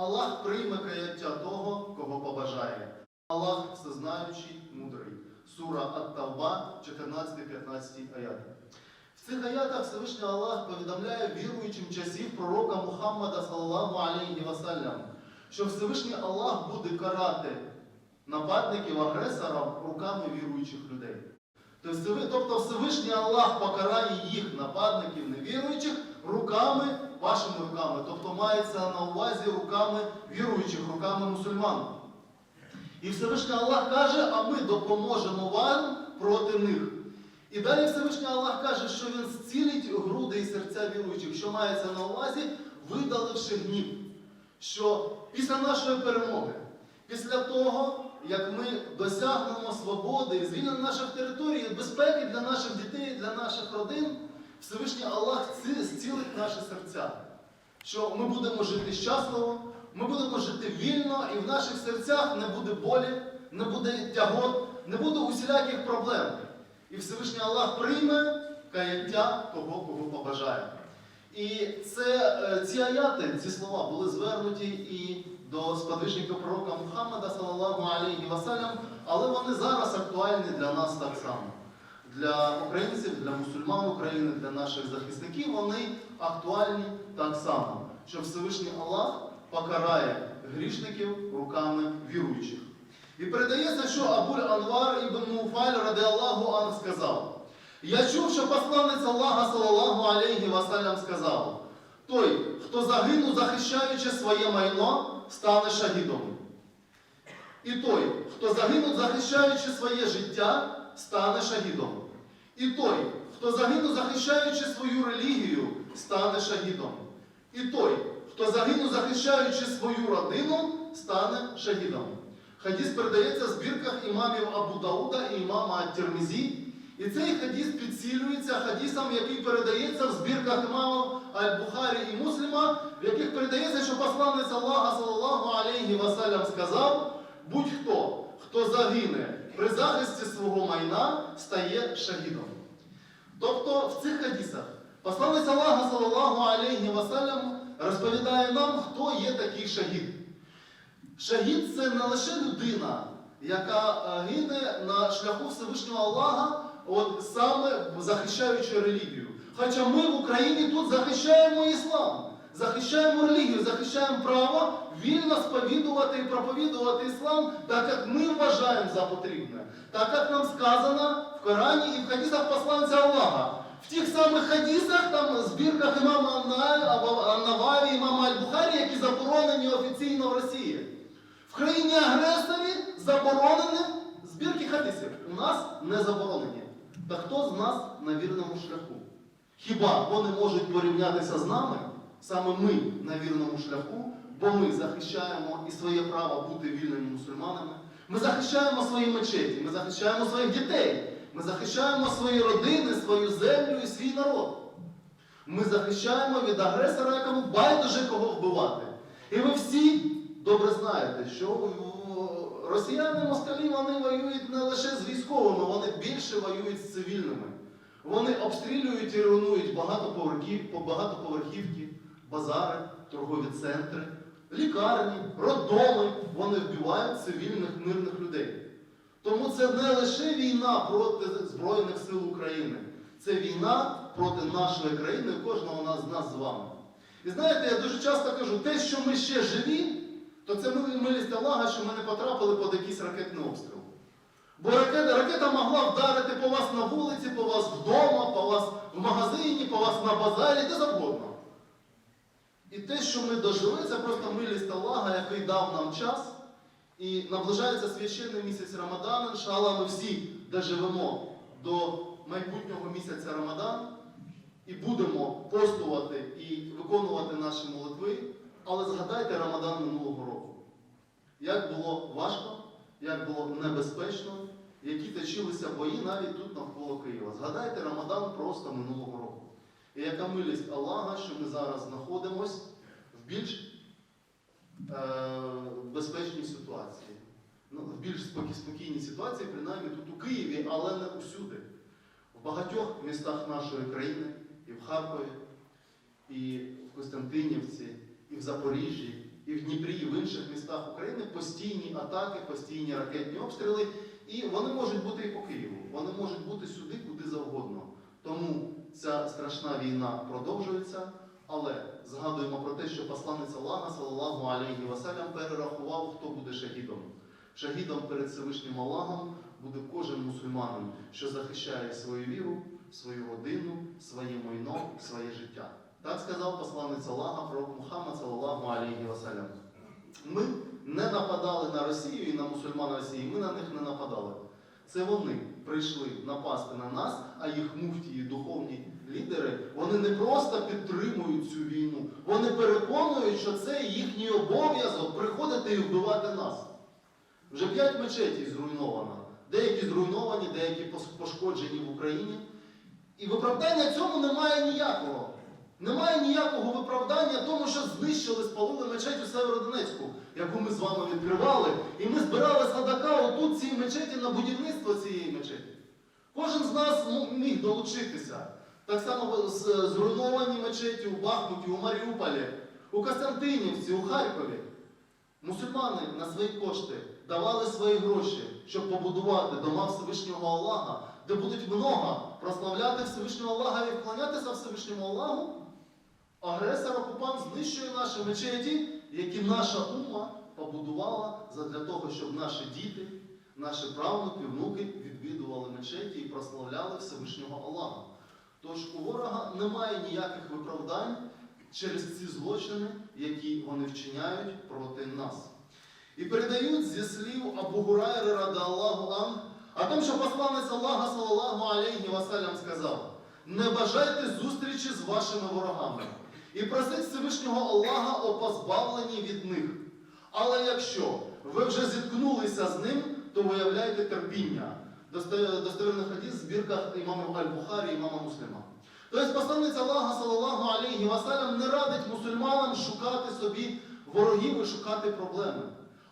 Аллах прийме каяття того, кого побажає. Аллах всезнаючий, мудрий. Сура Ат-Тавба, 14-15 аяти. В цих аятах Всевишній Аллах повідомляє віруючим часів пророка Мухаммада, саллаллаху алейхі васалям, що Всевишній Аллах буде карати нападників агресорів руками віруючих людей. Тобто Всевишній Аллах покарає їх нападників невіруючих руками, вашими руками. Тобто мається на увазі руками віруючих, руками мусульман. І Всевишній Аллах каже, а ми допоможемо вам проти них. І далі Всевишній Аллах каже, що він зцілить груди і серця віруючих, що мається на увазі, видаливши гнів. Що після нашої перемоги, після того, як ми досягнемо свободи і звільнення наших територій, безпеки для наших дітей, для наших родин, Всевишній Аллах ці- зцілить наші серця. Що ми будемо жити щасливо, ми будемо жити вільно, і в наших серцях не буде болі, не буде тягот, не буде усіляких проблем. І Всевишній Аллах прийме каяття того, кого побажає. І це, е, ці аяти, ці слова були звернуті і до сподвижника пророка Мухаммада, салаллаху алейхі васалям, але вони зараз актуальні для нас так само. Для українців, для мусульман України, для наших захисників вони актуальні так само, що Всевишній Аллах покарає грішників руками віруючих. І передається, що Абуль Анвар ібн Муфаль ради Аллаху Ан сказав. Я чув, що посланець Аллаха, салаллаху алейхі васалям, сказав: той, хто загинув, захищаючи своє майно, стане шагідом. І той, хто загинув, захищаючи своє життя, стане шагідом. І той, хто загинув, захищаючи свою релігію, стане шагідом. І той, хто загинув, захищаючи свою родину, стане шагідом. Хадіс передається в збірках імамів Абу Дауда і імама Ат-Тірмізі. І цей хадіс підсилюється хадісом, який передається в збірках імамів Аль-Бухарі і Мусліма, в яких передається, що посланець Аллаха, салаллаху алейхі васалям, сказав, будь-хто, хто загине при захисті свого майна, стає шахідом. Тобто в цих хадісах посланець Аллаха, салаллаху алейхі васалям, розповідає нам, хто є такий шахід. Шахід це не лише людина, яка е, гине на шляху Всевишнього Аллаха, от саме захищаючи релігію. Хоча ми в Україні тут захищаємо іслам, захищаємо релігію, захищаємо право вільно сповідувати і проповідувати іслам, так як ми вважаємо за потрібне, так як нам сказано в Корані і в хадісах посланця Аллаха. В тих самих хадісах, там збірках імама Аннаварі, імама Аль-Бухарі, які заборонені офіційно в Росії. В країні агресорі заборонені збірки хадисів. У нас не заборонені. Та хто з нас на вірному шляху? Хіба вони можуть порівнятися з нами? Саме ми на вірному шляху, бо ми захищаємо і своє право бути вільними мусульманами. Ми захищаємо свої мечеті, ми захищаємо своїх дітей, ми захищаємо свої родини, свою землю і свій народ. Ми захищаємо від агресора, якому байдуже кого вбивати. І ви всі добре знаєте, що росіяни москалі вони воюють не лише з військовими, вони більше воюють з цивільними. Вони обстрілюють і руйнують багатоповерхів, по- багатоповерхівки, базари, торгові центри, лікарні, роддоми. Вони вбивають цивільних мирних людей. Тому це не лише війна проти Збройних сил України, це війна проти нашої країни, кожного з нас з вами. І знаєте, я дуже часто кажу, те, що ми ще живі, то це милість Аллаха, що ми не потрапили під якийсь ракетний обстріл. Бо ракета, ракета могла вдарити по вас на вулиці, по вас вдома, по вас в магазині, по вас на базарі, де завгодно. І те, що ми дожили, це просто милість Аллаха, який дав нам час. І наближається священний місяць Рамадан. Іншалла, ми всі доживемо до майбутнього місяця Рамадан і будемо постувати і виконувати наші молитви. Але згадайте Рамадан минулого року. Як було важко, як було небезпечно, які точилися бої навіть тут навколо Києва. Згадайте Рамадан просто минулого року. І яка милість Аллаха, що ми зараз знаходимось в більш е, безпечній ситуації. Ну, в більш спокі- спокійній ситуації, принаймні тут у Києві, але не усюди. В багатьох містах нашої країни, і в Харкові, і в Костянтинівці, і в Запоріжжі, і в Дніпрі, і в інших містах України постійні атаки, постійні ракетні обстріли, і вони можуть бути і по Києву, вони можуть бути сюди, куди завгодно. Тому ця страшна війна продовжується, але згадуємо про те, що посланець Аллаха, салаллаху алейхі васалям, перерахував, хто буде шахідом. Шахідом перед Всевишнім Аллахом буде кожен мусульманин, що захищає свою віру, свою родину, своє майно, своє життя. Так сказав посланець Аллаха пророк Мухаммад, салаллаху алейхі васалям. Ми не нападали на Росію і на мусульман Росії, ми на них не нападали. Це вони прийшли напасти на нас, а їх муфтії, духовні лідери, вони не просто підтримують цю війну, вони переконують, що це їхній обов'язок приходити і вбивати нас. Вже п'ять мечетів зруйновано. Деякі зруйновані, деякі пошкоджені в Україні. І виправдання цьому немає ніякого. Немає ніякого виправдання тому, що знищили, спалили мечеть у Северодонецьку, яку ми з вами відкривали, і ми збирали садака отут цій мечеті на будівництво цієї мечеті. Кожен з нас ну, міг долучитися. Так само зруйновані мечеті у Бахмуті, у Маріуполі, у Костянтинівці, у Харкові. Мусульмани на свої кошти давали свої гроші, щоб побудувати дома Всевишнього Аллаха, де будуть много прославляти Всевишнього Аллаха і вклонятися Всевишньому Аллаху. Агресор окупант знищує наші мечеті, які наша ума побудувала задля того, щоб наші діти, наші правнуки, внуки відвідували мечеті і прославляли Всевишнього Аллаха. Тож у ворога немає ніяких виправдань через ці злочини, які вони вчиняють проти нас. І передають зі слів Абу Гурайри рада Аллаху Ан, а тому, що посланець Аллаха, салаллаху алейхі васалям, сказав: не бажайте зустрічі з вашими ворогами і просить Всевишнього Аллаха о позбавленні від них. Але якщо ви вже зіткнулися з ним, то виявляйте терпіння. Досто- Достовірний хадіс в збірках імамів Аль-Бухарі імама Муслима. Тобто посланець Аллаха, салаллаху алейхі васалям, не радить мусульманам шукати собі ворогів і шукати проблеми.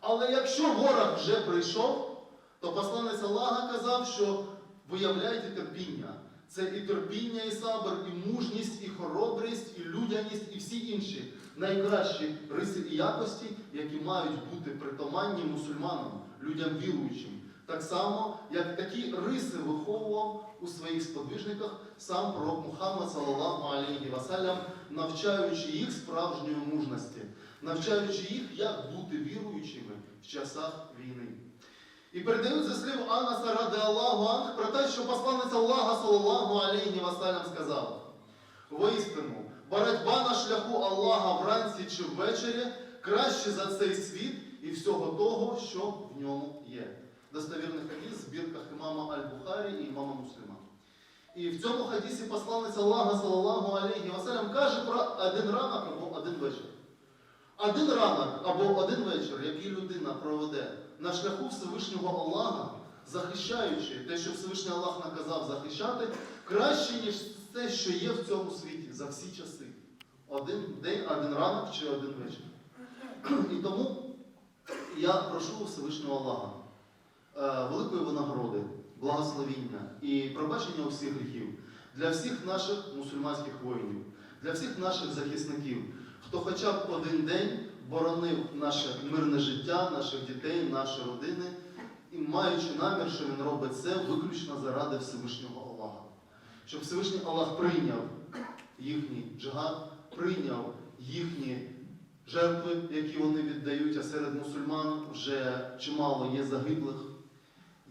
Але якщо ворог вже прийшов, то посланець Аллаха казав, що виявляйте терпіння. Це і терпіння, і сабр, і мужність, і хоробрість, і людяність, і всі інші найкращі риси і якості, які мають бути притаманні мусульманам, людям віруючим. Так само, як такі риси виховував у своїх сподвижниках сам пророк Мухаммад, салаллаху алейхі васалям, навчаючи їх справжньої мужності, навчаючи їх, як бути віруючими в часах війни. І передають за слів Анаса ради Аллаху Анх про те, що посланець Аллаха, салаллаху алейхі васалям, сказав: Воістину, боротьба на шляху Аллаха вранці чи ввечері краще за цей світ і всього того, що в ньому є. Достовірний хадіс в збірках імама Аль-Бухарі і імама Муслима. І в цьому хадісі посланець Аллаха, салаллаху алейхі васалям, каже про один ранок або один вечір. Один ранок або один вечір, який людина проведе на шляху Всевишнього Аллаха, захищаючи те, що Всевишній Аллах наказав захищати, краще, ніж те, що є в цьому світі за всі часи. Один день, один ранок чи один вечір. І тому я прошу Всевишнього Аллаха е, великої винагороди, благословіння і пробачення усіх гріхів для всіх наших мусульманських воїнів, для всіх наших захисників, хто хоча б один день боронив наше мирне життя, наших дітей, наші родини, і маючи намір, що він робить це виключно заради Всевишнього Аллаха. Щоб Всевишній Аллах прийняв їхній джихад, прийняв їхні жертви, які вони віддають, а серед мусульман вже чимало є загиблих.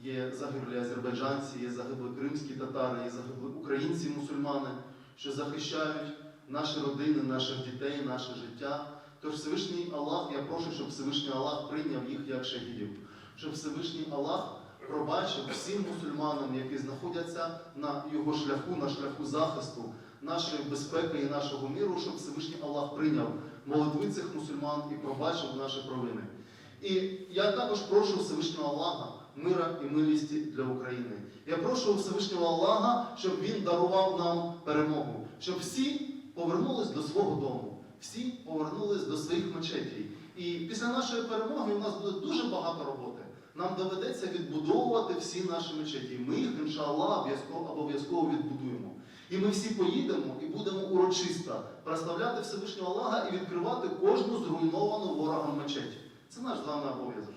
Є загиблі азербайджанці, є загиблі кримські татари, є загиблі українці, мусульмани, що захищають наші родини, наших дітей, наше життя. Тож Всевишній Аллах, я прошу, щоб Всевишній Аллах прийняв їх як шахідів, щоб Всевишній Аллах пробачив всім мусульманам, які знаходяться на його шляху, на шляху захисту нашої безпеки і нашого міру, щоб Всевишній Аллах прийняв молитви цих мусульман і пробачив наші провини. І я також прошу Всевишнього Аллаха мира і милісті для України. Я прошу Всевишнього Аллаха, щоб він дарував нам перемогу, щоб всі повернулись до свого дому, всі повернулись до своїх мечетей. І після нашої перемоги у нас буде дуже багато роботи. Нам доведеться відбудовувати всі наші мечеті. Ми їх, іншаллах, обов'язково відбудуємо. І ми всі поїдемо і будемо урочисто прославляти Всевишнього Аллаха і відкривати кожну зруйновану ворогом мечеть. Це наш з вами обов'язок.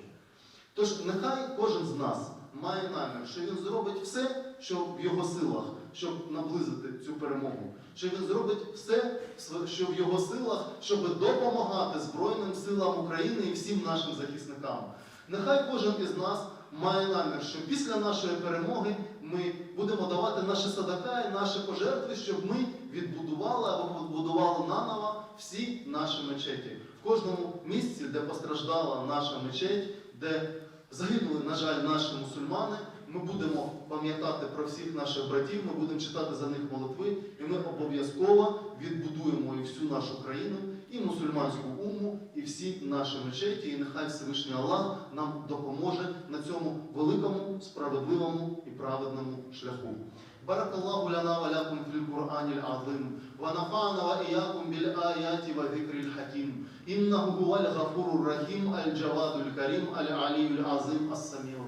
Тож нехай кожен з нас має намір, що він зробить все, що в його силах, щоб наблизити цю перемогу. Що він зробить все, що в його силах, щоб допомагати Збройним силам України і всім нашим захисникам. Нехай кожен із нас має намір, що після нашої перемоги ми будемо давати наші садака і наші пожертви, щоб ми відбудували або побудували наново всі наші мечеті. В кожному місці, де постраждала наша мечеть, де загинули, на жаль, наші мусульмани, ми будемо пам'ятати про всіх наших братів, ми будемо читати за них молитви, і ми обов'язково відбудуємо і всю нашу країну, і мусульманську уму, і всі наші мечеті. І нехай Всевишній Аллах нам допоможе на цьому великому, справедливому і праведному шляху. بارك الله لنا ولكم في القرآن العظيم ونفعنا وإياكم بالآيات وذكر الحكيم. إنه هو الغفور الرحيم الجواد الكريم العلي العظيم السميع